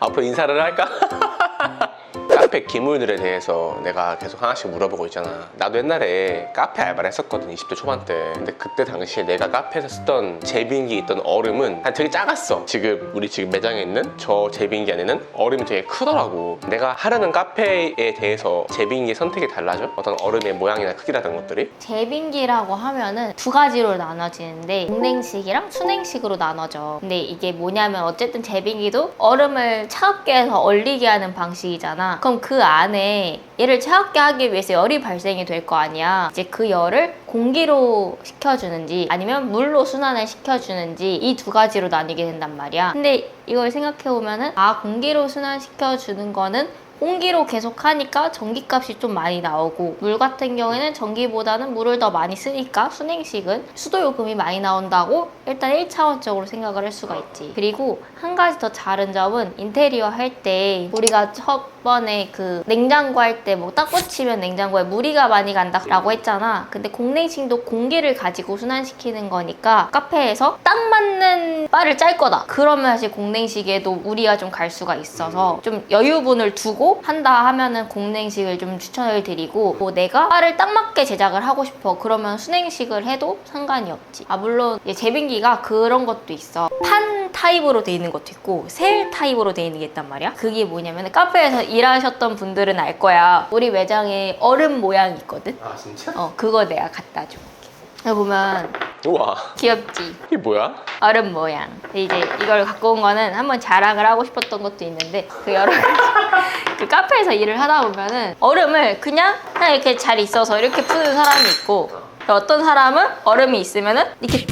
앞으로 인사를 할까? 카페 기물들에 대해서 내가 계속 하나씩 물어보고 있잖아. 나도 옛날에 카페 알바를 했었거든, 20대 초반 때. 근데 그때 당시에 내가 카페에서 쓰던 제빙기 있던 얼음은 한 되게 작았어. 지금 우리 지금 매장에 있는 저 제빙기 안에는 얼음이 되게 크더라고. 내가 하려는 카페에 대해서 제빙기의 선택이 달라져? 어떤 얼음의 모양이나 크기라든 것들이? 제빙기라고 하면은 두 가지로 나눠지는데 냉식이랑 순행식으로 나눠져. 근데 이게 뭐냐면 어쨌든 제빙기도 얼음을 차갑게 해서 얼리게 하는 방식이잖아. 그럼 그 안에 얘를 차갑게 하기 위해서 열이 발생이 될 거 아니야. 이제 그 열을 공기로 식혀주는지 아니면 물로 순환을 시켜주는지 이 두 가지로 나뉘게 된단 말이야. 근데 이걸 생각해보면은 아 공기로 순환시켜주는 거는 공기로 계속 하니까 전기값이 좀 많이 나오고 물 같은 경우에는 전기보다는 물을 더 많이 쓰니까 순행식은 수도 요금이 많이 나온다고 일단 1차원적으로 생각을 할 수가 있지. 그리고 한 가지 더 다른 점은 인테리어 할 때 우리가 첫번에 그 냉장고 할 때 뭐 딱 꽂히면 냉장고에 무리가 많이 간다 라고 했잖아. 근데 공냉식도 공기를 가지고 순환시키는 거니까 카페에서 딱 맞는 바를 짤 거다. 그러면 사실 공냉식에도 무리가 좀 갈 수가 있어서 좀 여유분을 두고 한다 하면은 공냉식을 좀 추천을 드리고 뭐 내가 바를 딱 맞게 제작을 하고 싶어 그러면 순행식을 해도 상관이 없지. 아 물론 제빙기가 그런 것도 있어. 판 타입으로 돼 있는 것도 있고 셀 타입으로 돼 있는 게 있단 말이야. 그게 뭐냐면 카페에서 일하셨던 분들은 알 거야. 우리 매장에 얼음 모양 있거든. 아, 진짜? 어 그거 내가 갖다 줄게. 여기 보면 우와. 귀엽지. 이게 뭐야? 얼음 모양. 이제 이걸 갖고 온 거는 한번 자랑을 하고 싶었던 것도 있는데 그 여러 가지 그 카페에서 일을 하다 보면은 얼음을 그냥 그냥 이렇게 잘 있어서 이렇게 푸는 사람이 있고 어떤 사람은 얼음이 있으면은 이렇게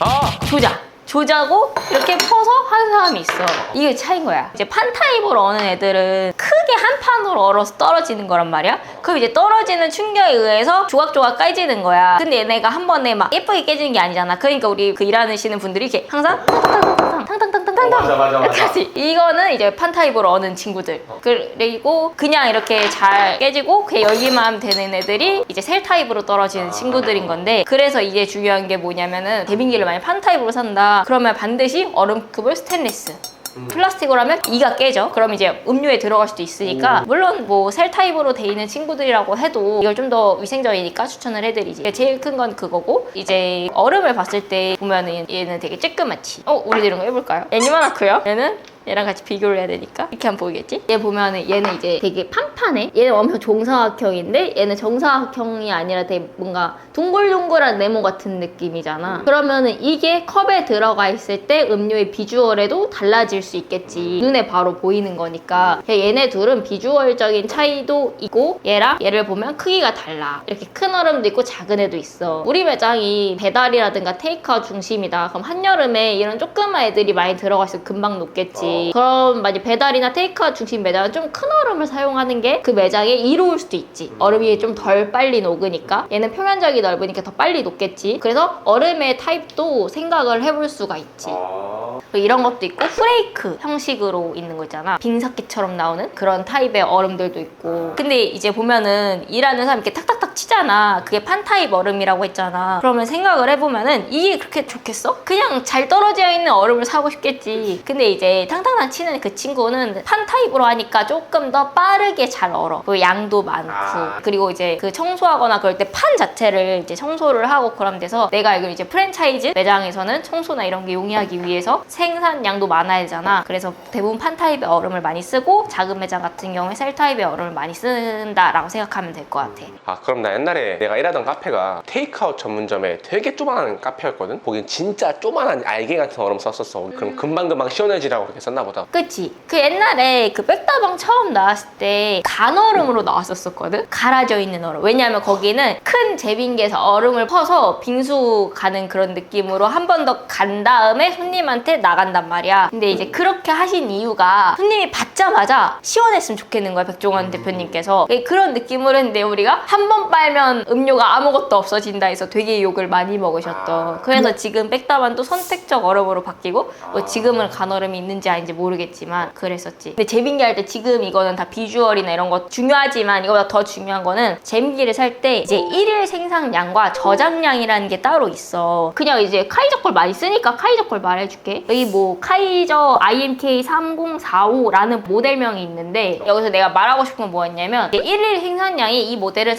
아! 조자. 조자고 이렇게 퍼서 하는 사람이 있어. 이게 차인 거야. 이제 판 타입으로 어는 애들은 크게 한 판으로 얼어서 떨어지는 거란 말이야. 그럼 이제 떨어지는 충격에 의해서 조각조각 깨지는 거야. 근데 얘네가 한 번에 막 예쁘게 깨지는 게 아니잖아. 그러니까 우리 그 일하시는 분들이 이렇게 항상 탕탕탕탕탕 탕탕 탕탕탕 어, 맞아, 맞아, 맞아. 이거는 이제 판 타입으로 어는 친구들. 그리고 그냥 이렇게 잘 깨지고 그냥 열기만 하면 되는 애들이 이제 셀 타입으로 떨어지는 친구들인 건데 그래서 이게 중요한 게 뭐냐면은 대빙기를 만약 판 타입으로 산다 그러면 반드시 얼음급을 스테인리스 플라스틱으로 하면 이가 깨져. 그럼 이제 음료에 들어갈 수도 있으니까 물론 뭐 셀 타입으로 돼 있는 친구들이라고 해도 이걸 좀 더 위생적이니까 추천을 해드리지. 제일 큰 건 그거고 이제 얼음을 봤을 때 보면은 얘는 되게 쬐끄맣지. 어 우리도 이런 거 해볼까요? 얘는 이만하고요. 얘는 얘랑 같이 비교를 해야 되니까 이렇게 하면 보이겠지? 얘 보면은 얘는 이제 되게 판판해. 얘는 엄청 정사각형인데 얘는 정사각형이 아니라 되게 뭔가 동글동글한 네모 같은 느낌이잖아. 그러면은 이게 컵에 들어가 있을 때 음료의 비주얼에도 달라질 수 있겠지. 눈에 바로 보이는 거니까. 얘네 둘은 비주얼적인 차이도 있고 얘랑 얘를 보면 크기가 달라. 이렇게 큰 얼음도 있고 작은 애도 있어. 우리 매장이 배달이라든가 테이크아웃 중심이다. 그럼 한여름에 이런 조그만 애들이 많이 들어가 있으면 금방 녹겠지. 그럼 만약 배달이나 테이크아웃 중심 매장은 좀 큰 얼음을 사용하는 게 그 매장에 이로울 수도 있지. 얼음이 좀 덜 빨리 녹으니까. 얘는 표면적이 넓으니까 더 빨리 녹겠지. 그래서 얼음의 타입도 생각을 해볼 수가 있지. 아. 이런 것도 있고 프레이크 형식으로 있는 거 있잖아 빙사기처럼 나오는 그런 타입의 얼음들도 있고 근데 이제 보면은 일하는 사람 이렇게 탁탁탁 치잖아 그게 판 타입 얼음이라고 했잖아 그러면 생각을 해보면은 이게 그렇게 좋겠어? 그냥 잘 떨어져 있는 얼음을 사고 싶겠지 근데 이제 탕탕탕 치는 그 친구는 판 타입으로 하니까 조금 더 빠르게 잘 얼어 그리고 양도 많고 아. 그리고 이제 그 청소하거나 그럴 때 판 자체를 이제 청소를 하고 그러면 돼서 내가 알기로 이제 프랜차이즈 매장에서는 청소나 이런 게 용이하기 위해서 생산량도 많아야 되잖아. 그래서 대부분 판 타입의 얼음을 많이 쓰고 작은 매장 같은 경우에 셀 타입의 얼음을 많이 쓴다라고 생각하면 될 것 같아. 아 그럼 나 옛날에 내가 일하던 카페가 테이크아웃 전문점에 되게 조그만한 카페였거든 거긴 진짜 조그만한 알갱이 같은 얼음 썼었어 그럼 금방금방 시원해지라고 그렇게 썼나 보다 그치? 그 옛날에 그 백다방 처음 나왔을 때 간얼음으로 나왔었거든? 갈아져 있는 얼음. 왜냐면 거기는 큰 제빙기에서 얼음을 퍼서 빙수 가는 그런 느낌으로 한 번 더 간 다음에 손님한테 나간단 말이야. 근데 이제 그렇게 하신 이유가 손님이 받자마자 시원했으면 좋겠는 거야, 백종원 대표님께서. 예, 그런 느낌으로 했는데 우리가 한 번 빨면 음료가 아무것도 없어진다 해서 되게 욕을 많이 먹으셨던. 아. 그래서 지금 백다반도 선택적 얼음으로 바뀌고 뭐 지금은 간얼음이 있는지 아닌지 모르겠지만 그랬었지. 근데 재빙기 할 때 지금 이거는 다 비주얼이나 이런 거 중요하지만 이거보다 더 중요한 거는 재빙기를 살 때 이제 일일 생산량과 저장량이라는 게 따로 있어. 그냥 이제 카이저 걸 많이 쓰니까 카이저 걸 말해줄게. 여기 뭐 카이저 IMK 3045라는 모델명이 있는데 여기서 내가 말하고 싶은 건 뭐였냐면 일일 생산량이 이 모델은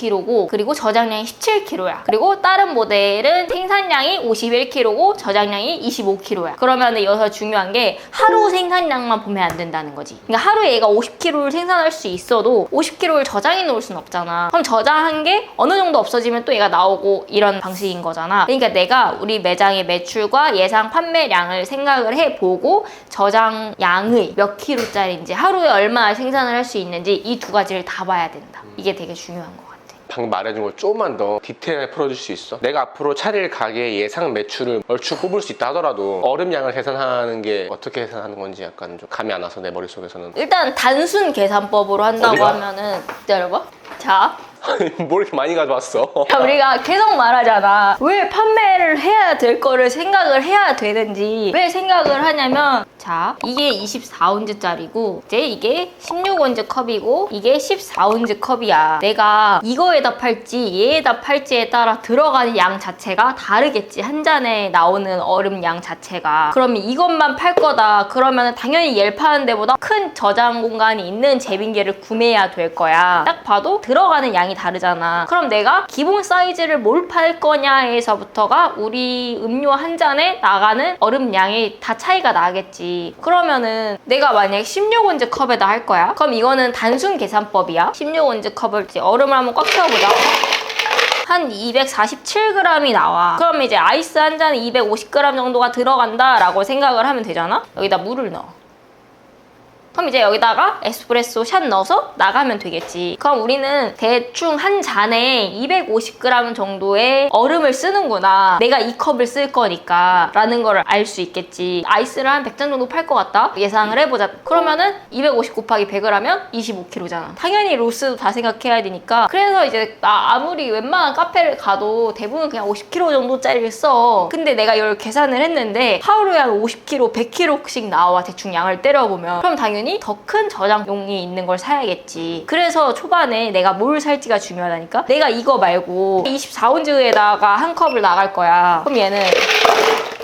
39kg고 그리고 저장량이 17kg야. 그리고 다른 모델은 생산량이 51kg고 저장량이 25kg야. 그러면 여기서 중요한 게 하루 생산량만 보면 안 된다는 거지. 그러니까 하루에 얘가 50kg를 생산할 수 있어도 50kg를 저장해 놓을 순 없잖아. 그럼 저장한 게 어느 정도 없어지면 또 얘가 나오고 이런 방식인 거잖아. 그러니까 내가 우리 매장의 매출과 예상 판매량을 생각을 해보고 저장량의 몇 킬로짜리인지 하루에 얼마나 생산을 할 수 있는지 이 두 가지를 다 봐야 된다. 이게 되게 중요한 것 같아 방금 말해준 걸 조금만 더 디테일하게 풀어줄 수 있어? 내가 앞으로 차릴 가게 예상 매출을 얼추 뽑을 수 있다 하더라도 얼음 양을 계산하는 게 어떻게 계산하는 건지 약간 좀 감이 안 와서 내 머릿속에서는 일단 단순 계산법으로 한다고 어디가? 하면은 기다려봐 자 뭘 이렇게 많이 가져왔어? 자, 우리가 계속 말하잖아. 왜 판매를 해야 될 거를 생각을 해야 되는지 왜 생각을 하냐면 자, 이게 24온즈짜리고 이제 이게 16온즈 컵이고 이게 14온즈 컵이야. 내가 이거에다 팔지 얘에다 팔지에 따라 들어가는 양 자체가 다르겠지. 한 잔에 나오는 얼음 양 자체가. 그러면 이것만 팔 거다. 그러면 당연히 얘를 파는 데보다 큰 저장 공간이 있는 제빙기를 구매해야 될 거야. 딱 봐도 들어가는 양이 다르잖아. 그럼 내가 기본 사이즈를 뭘 팔 거냐에서부터가 우리 음료 한 잔에 나가는 얼음 양이 다 차이가 나겠지. 그러면은 내가 만약에 16온즈 컵에다 할 거야. 그럼 이거는 단순 계산법이야. 16온즈 컵을 이제 얼음을 한번 꽉 채워보자. 한 247g이 나와. 그럼 이제 아이스 한 잔에 250g 정도가 들어간다 라고 생각을 하면 되잖아? 여기다 물을 넣어. 그럼 이제 여기다가 에스프레소 샷 넣어서 나가면 되겠지. 그럼 우리는 대충 한 잔에 250g 정도의 얼음을 쓰는구나. 내가 이 컵을 쓸 거니까 라는 걸 알 수 있겠지. 아이스를 한 100잔 정도 팔 것 같다? 예상을 해보자. 그러면은 250 곱하기 100을 하면 25kg잖아. 당연히 로스도 다 생각해야 되니까. 그래서 이제 나 아무리 웬만한 카페를 가도 대부분 그냥 50kg 정도짜리를 써. 근데 내가 이걸 계산을 했는데 하루에 한 50kg, 100kg씩 나와 대충 양을 때려보면 그럼 당연히 더 큰 저장용이 있는 걸 사야겠지. 그래서 초반에 내가 뭘 살지가 중요하다니까. 내가 이거 말고 24온즈에다가 한 컵을 나갈 거야. 그럼 얘는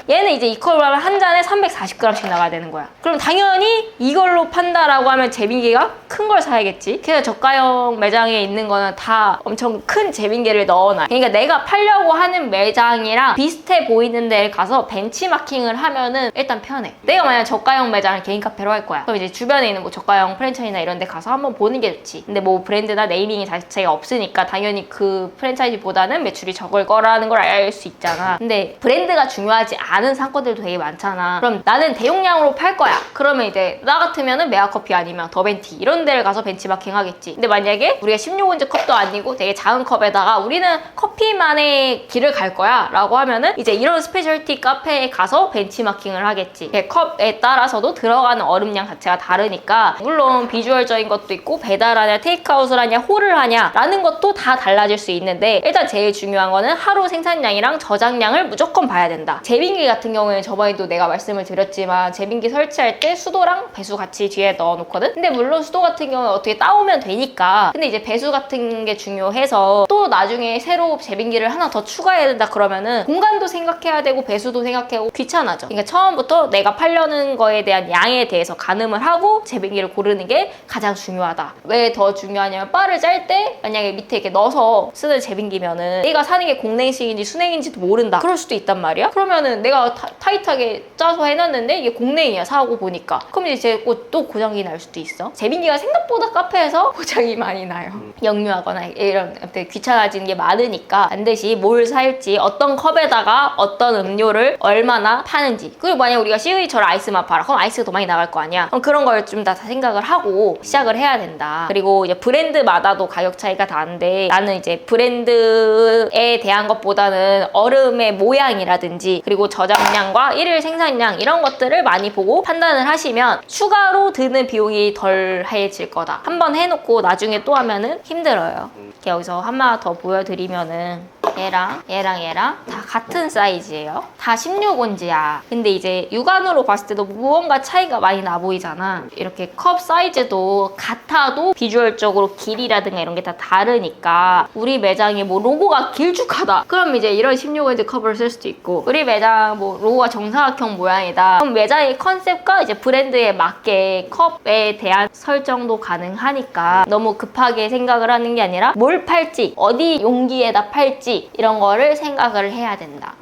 얘는 이제 이 컵을 하면 한 잔에 340g씩 나가야 되는 거야. 그럼 당연히 이걸로 판다라고 하면 제빙기가 큰 걸 사야겠지. 그래서 저가형 매장에 있는 거는 다 엄청 큰 제빙기를 넣어놔. 그러니까 내가 팔려고 하는 매장이랑 비슷해 보이는 데를 가서 벤치마킹을 하면은 일단 편해. 내가 만약 저가형 매장을 개인 카페로 할 거야. 그럼 이제 주변에 있는 뭐 저가형 프랜차이즈나 이런 데 가서 한번 보는 게 좋지. 근데 뭐 브랜드나 네이밍이 자체가 없으니까 당연히 그 프랜차이즈보다는 매출이 적을 거라는 걸 알 수 있잖아. 근데 브랜드가 중요하지 않은 상권들도 되게 많잖아. 그럼 나는 대용량으로 팔 거야. 그러면 이제 나 같으면 은 메아커피 아니면 더벤티 이런 데를 가서 벤치마킹 하겠지. 근데 만약에 우리가 16온즈 컵도 아니고 되게 작은 컵에다가 우리는 커피만의 길을 갈 거야 라고 하면은 이제 이런 스페셜티 카페에 가서 벤치마킹을 하겠지. 이게 컵에 따라서도 들어가는 얼음량 자체가 다르니까 물론 비주얼적인 것도 있고 배달하냐 테이크아웃을 하냐 홀을 하냐 라는 것도 다 달라질 수 있는데 일단 제일 중요한 거는 하루 생산량이랑 저장량을 무조건 봐야 된다. 제빙기 같은 경우에는 저번에도 내가 말씀을 드렸지만 제빙기 설치할 때 수도랑 배수 같이 뒤에 넣어놓거든? 근데 물론 수도 같은 경우는 어떻게 따오면 되니까 근데 이제 배수 같은 게 중요해서 또 나중에 새로 제빙기를 하나 더 추가해야 된다 그러면은 공간도 생각해야 되고 배수도 생각하고 귀찮아져. 그러니까 처음부터 내가 팔려는 거에 대한 양에 대해서 가늠을 하고 제빙기를 고르는 게 가장 중요하다. 왜 더 중요하냐면 바를 짤 때 만약에 밑에 이렇게 넣어서 쓰는 제빙기면은 내가 사는 게 공냉식인지 순냉인지도 모른다. 그럴 수도 있단 말이야. 그러면은 내가 타, 타이트하게 짜서 해놨는데 이게 공냉이야 사고 보니까. 그럼 이제 또- 또 고장이 날 수도 있어. 제빙기가 생각보다 카페에서 고장이 많이 나요. 역류하거나 이런 되게 귀찮아지는 게 많으니까 반드시 뭘 살지 어떤 컵에다가 어떤 음료를 얼마나 파는지. 그리고 만약 우리가 시그니처를 아이스만 팔아. 그럼 아이스가 더 많이 나갈 거 아니야. 그럼 그런 걸 좀 다 생각을 하고 시작을 해야 된다. 그리고 이제 브랜드마다도 가격 차이가 다른데 나는 이제 브랜드에 대한 것보다는 얼음의 모양이라든지 그리고 저 저장량과 일일 생산량 이런 것들을 많이 보고 판단을 하시면 추가로 드는 비용이 덜해질 거다. 한번 해놓고 나중에 또 하면은 힘들어요. 이렇게 여기서 하나 더 보여드리면은 얘랑 얘랑 얘랑 다 같은 사이즈예요. 다 16온즈야. 근데 이제 육안으로 봤을 때도 무언가 차이가 많이 나 보이잖아. 이렇게 컵 사이즈도 같아도 비주얼적으로 길이라든가 이런 게 다 다르니까 우리 매장이 뭐 로고가 길쭉하다. 그럼 이제 이런 16온즈 컵을 쓸 수도 있고 우리 매장 뭐 로고가 정사각형 모양이다. 그럼 매장의 컨셉과 이제 브랜드에 맞게 컵에 대한 설정도 가능하니까 너무 급하게 생각을 하는 게 아니라 뭘 팔지, 어디 용기에다 팔지 이런 거를 생각을 해야 된다.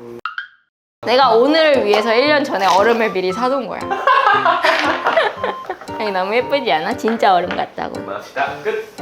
내가 오늘을 위해서 1년 전에 얼음을 미리 사둔 거야. 아니 너무 예쁘지 않아? 진짜 얼음 같다고. 마시다 끝